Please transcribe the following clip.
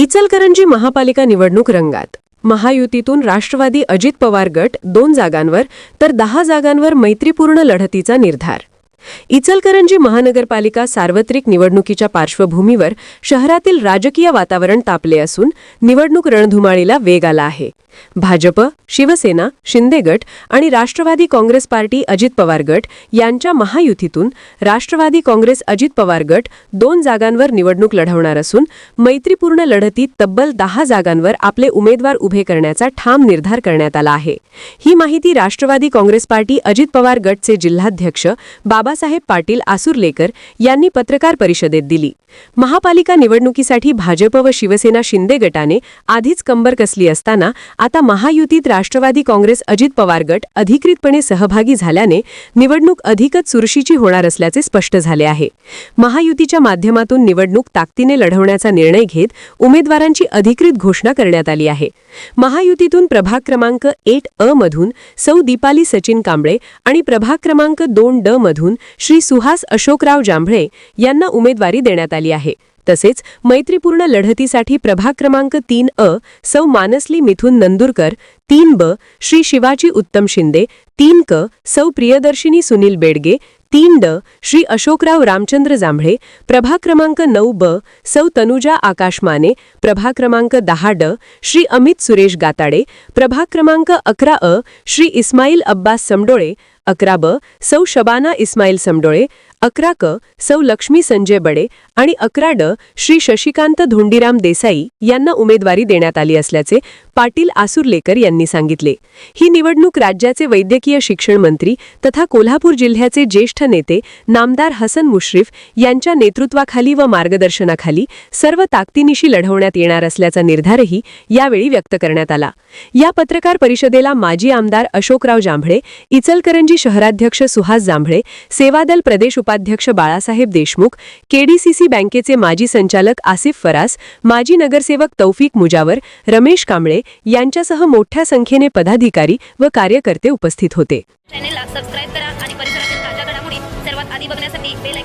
इचलकरंजी महापालिका निवडणूक रंगात. महायुतीतून राष्ट्रवादी अजित पवार गट दोन जागांवर तर दहा जागांवर मैत्रीपूर्ण लढतीचा निर्धार. इचलकरंजी महानगरपालिका सार्वत्रिक निवडणुकीच्या पार्श्वभूमीवर शहरातील राजकीय वातावरण तापले असून निवडणूक रणधुमाळीला वेग आला आहे. भाजप शिवसेना शिंदे गट आणि राष्ट्रवादी काँग्रेस पार्टी अजित पवार गट यांच्या महायुतीतून राष्ट्रवादी काँग्रेस अजित पवार गट दोन जागांवर निवडणूक लढवणार असून मैत्रीपूर्ण लढतीत तब्बल दहा जागांवर आपले उमेदवार उभे करण्याचा ठाम निर्धार करण्यात आला आहे. ही माहिती राष्ट्रवादी काँग्रेस पार्टी अजित पवार गटचे जिल्हाध्यक्ष बाबासाहेब पाटील आसुर्लेकर यांनी पत्रकार परिषदेत दिली. महापालिका निवडणुकीसाठी भाजप व शिवसेना शिंदे गटाने आधीच कंबर कसली असताना आता महायुतीत राष्ट्रवादी काँग्रेस अजित पवार गट अधिकृतपणे सहभागी झाल्याने निवडणूक अधिकच चुरशीची होणार असल्याचे स्पष्ट झाले आहे. महायुतीच्या माध्यमातून निवडणूक ताकदीने लढवण्याचा निर्णय घेत उमेदवारांची अधिकृत घोषणा करण्यात आली आहे. महायुतीतून प्रभाग क्रमांक एट अ मधून सौ दीपाली सचिन कांबळे आणि प्रभाग क्रमांक दोन ड मधून श्री सुहास अशोकराव जांभळे यांना उमेदवारी देण्यात आली आहे. तसेच मैत्रीपूर्ण लढतीसाठी प्रभाग क्रमांक तीन अ सौ मानसली मिथुन नंदुरकर तीन ब श्री शिवाजी उत्तम शिंदे तीन क सौ प्रियदर्शिनी सुनील बेडगे तीन ड श्री अशोकराव रामचंद्र जांभळे प्रभाग क्रमांक नऊ ब सौ तनुजा आकाश माने प्रभाग क्रमांक दहा ड श्री अमित सुरेश गाताडे प्रभाग क्रमांक अकरा अ श्री इस्माईल अब्बास समडोळे अकरा ब सौ शबाना इस्माईल समडोळे अकरा क सौ लक्ष्मी संजय बडे आणि अकरा ड श्री शशिकांत धोंडीराम देसाई यांना उमेदवारी देण्यात आली असल्याचे पाटील आसुर्लेकर यांनी सांगितले. ही निवडणूक राज्याचे वैद्यकीय शिक्षण मंत्री तथा कोल्हापूर जिल्ह्याचे ज्येष्ठ नेते नामदार हसन मुश्रीफ यांच्या नेतृत्वाखाली व मार्गदर्शनाखाली सर्व ताकदीनिशी लढवण्यात येणार असल्याचा निर्धारही यावेळी व्यक्त करण्यात आला. या पत्रकार परिषदेला माजी आमदार अशोकराव जांभळे इचलकरंजी शहराध्यक्ष सुहास जांभळे सेवादल प्रदेश उपाध्यक्ष बाळासाहेब देशमुख केडीसीसी बँकेचे माजी संचालक आसिफ फरास माजी नगरसेवक तौफिक मुजावर रमेश कांबळे यांच्यासह मोठ्या संख्येने पदाधिकारी व कार्यकर्ते उपस्थित होते. चॅनेलला सबस्क्राईब करा आणि परिसरातील ताज्या घडामोडी सर्वात आधी बघण्यासाठी बेल